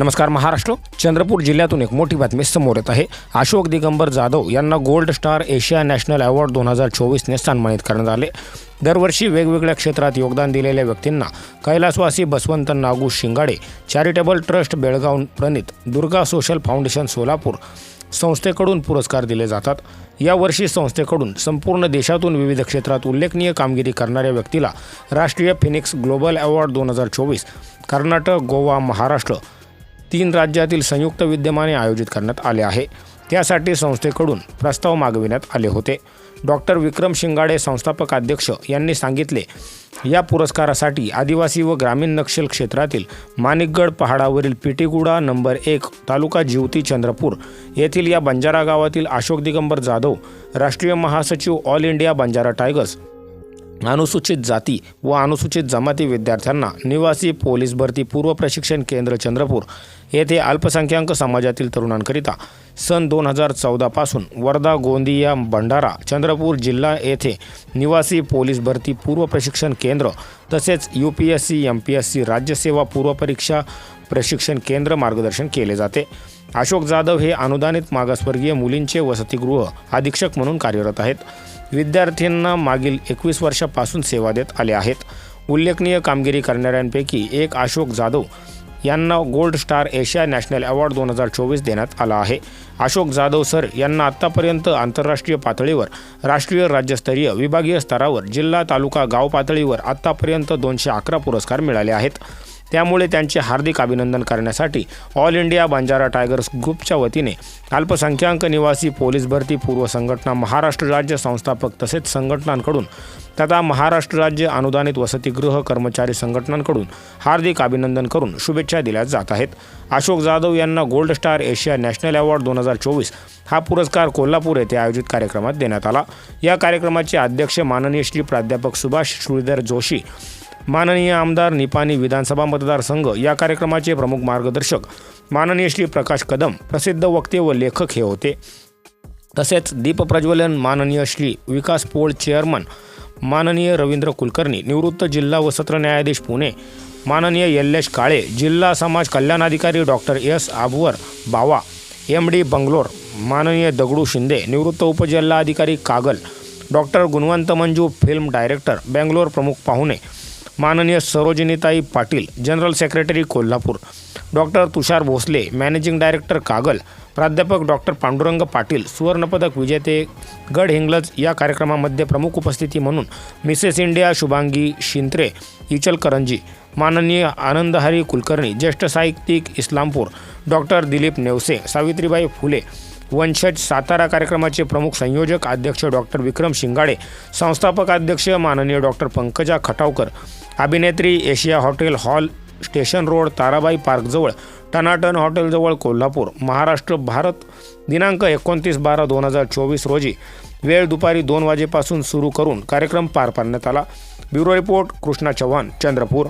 नमस्कार महाराष्ट्र. चंद्रपूर जिल्ह्यातून एक मोठी बातमी समोर येत आहे. अशोक दिगंबर जाधव यांना gold star Asia national award दोन हजार चोवीसने सन्मानित करण्यात आले. दरवर्षी वेगवेगळ्या क्षेत्रात योगदान दिलेल्या व्यक्तींना कैलासवासी बसवंत नागू शिंगाडे चॅरिटेबल ट्रस्ट बेळगाव प्रणित दुर्गा सोशल फाउंडेशन सोलापूर संस्थेकडून पुरस्कार दिले जातात. यावर्षी संस्थेकडून संपूर्ण देशातून विविध क्षेत्रात उल्लेखनीय कामगिरी करणाऱ्या व्यक्तीला राष्ट्रीय फिनिक्स ग्लोबल अवॉर्ड दोन हजार चोवीस कर्नाटक गोवा महाराष्ट्र तीन राज्यातील संयुक्त विद्यमाने आयोजित करण्यात आले आहे. त्यासाठी संस्थेकडून प्रस्ताव मागविण्यात आले होते. डॉक्टर विक्रम शिंगाडे संस्थापक अध्यक्ष यांनी सांगितले या पुरस्कारासाठी आदिवासी व ग्रामीण नक्षल क्षेत्रातील माणिकगड पहाडावरील पिटीगुडा नंबर एक तालुका ज्योती चंद्रपूर येथील या बंजारा गावातील अशोक दिगंबर जाधव राष्ट्रीय महासचिव ऑल इंडिया बंजारा टायगर्स अनुसूचित जाती व अनुसूचित जमाती विद्यार्थ्यांना निवासी पोलीस भरती पूर्व प्रशिक्षण केंद्र चंद्रपूर येथे अल्पसंख्याक समाजातील तरुणांकरिता सन दोन हजार चौदापासून वर्धा गोंदिया भंडारा चंद्रपूर जिल्हा येथे निवासी पोलीस भरती पूर्व प्रशिक्षण केंद्र तसेच U P S C M P S C राज्यसेवा पूर्वपरीक्षा प्रशिक्षण केंद्र मार्गदर्शन केले जाते. अशोक जाधव हे अनुदानित मागासवर्गीय मुलींचे वसतिगृह अधीक्षक म्हणून कार्यरत आहेत. विद्यार्थ्यांना मागील एकवीस वर्षापासून सेवा देत आले आहेत. उल्लेखनीय कामगिरी करणाऱ्यांपैकी एक अशोक जाधव यांना gold star Asia national award दोन हजार चोवीस देण्यात आला आहे. अशोक जाधव सर यांना आत्तापर्यंत आंतरराष्ट्रीय पातळीवर राष्ट्रीय राज्यस्तरीय विभागीय स्तरावर जिल्हा तालुका गाव पातळीवर आत्तापर्यंत दोनशे अकरा पुरस्कार मिळाले आहेत. त्यामुळे त्यांचे हार्दिक अभिनंदन करण्यासाठी ऑल इंडिया बंजारा टायगर्स ग्रुपच्या वतीने अल्पसंख्याक निवासी पोलीस भरती पूर्व संघटना महाराष्ट्र राज्य संस्थापक तसेच संघटनांकडून तथा महाराष्ट्र राज्य अनुदानित वसतिगृह कर्मचारी संघटनांकडून हार्दिक अभिनंदन करून शुभेच्छा दिल्या जात आहेत. अशोक जाधव यांना gold star Asia national award दोन हजार चोवीस हा पुरस्कार कोल्हापूर येथे आयोजित कार्यक्रमात देण्यात आला. या कार्यक्रमाचे अध्यक्ष माननीय श्री प्राध्यापक सुभाष श्रीधर जोशी माननीय आमदार निपाणी विधानसभा मतदारसंघ या कार्यक्रमाचे प्रमुख मार्गदर्शक माननीय श्री प्रकाश कदम प्रसिद्ध वक्ते व लेखक हे होते. तसेच दीपप्रज्वलन माननीय श्री विकास पोळ चेअरमन माननीय रवींद्र कुलकर्णी निवृत्त जिल्हा व सत्र न्यायाधीश पुणे माननीय यल्लेश काळे जिल्हा समाज कल्याणाधिकारी doctor S. Abwar Bawa M. D. Bangalore माननीय दगडू शिंदे निवृत्त उपजिल्हाधिकारी Kagal doctor Gunwant Manju film director Bangalore प्रमुख पाहुणे माननीय सरोजिनीताई Patil general secretary Kolhapur. Doctor Tushar Bhosale managing director Kagal प्राध्यापक डॉक्टर पांडुरंग पाटील सुवर्णपदक विजेते गड हिंगलज या कार्यक्रमामध्ये प्रमुख उपस्थिती म्हणून मिसेस इंडिया शुभांगी शिंत्रे इचलकरंजी माननीय आनंदहारी कुलकर्णी ज्येष्ठ साहित्यिक इस्लामपूर डॉक्टर दिलीप नेवसे सावित्रीबाई फुले वंशज सातारा कार्यक्रमाचे प्रमुख संयोजक अध्यक्ष डॉक्टर विक्रम शिंगाडे संस्थापक अध्यक्ष माननीय डॉक्टर पंकजा खटावकर अभिनेत्री Asia hotel hall station road Tarabai पार्कजवळ Tanatan हॉटेलजवळ कोल्हापूर महाराष्ट्र भारत दिनांक एकोणतीस बारा दोन हजार चोवीस रोजी वेळ दुपारी दोन वाजेपासून सुरू करून कार्यक्रम पार पाडण्यात आला. Bureau report Krishna Chavan Chandrapur.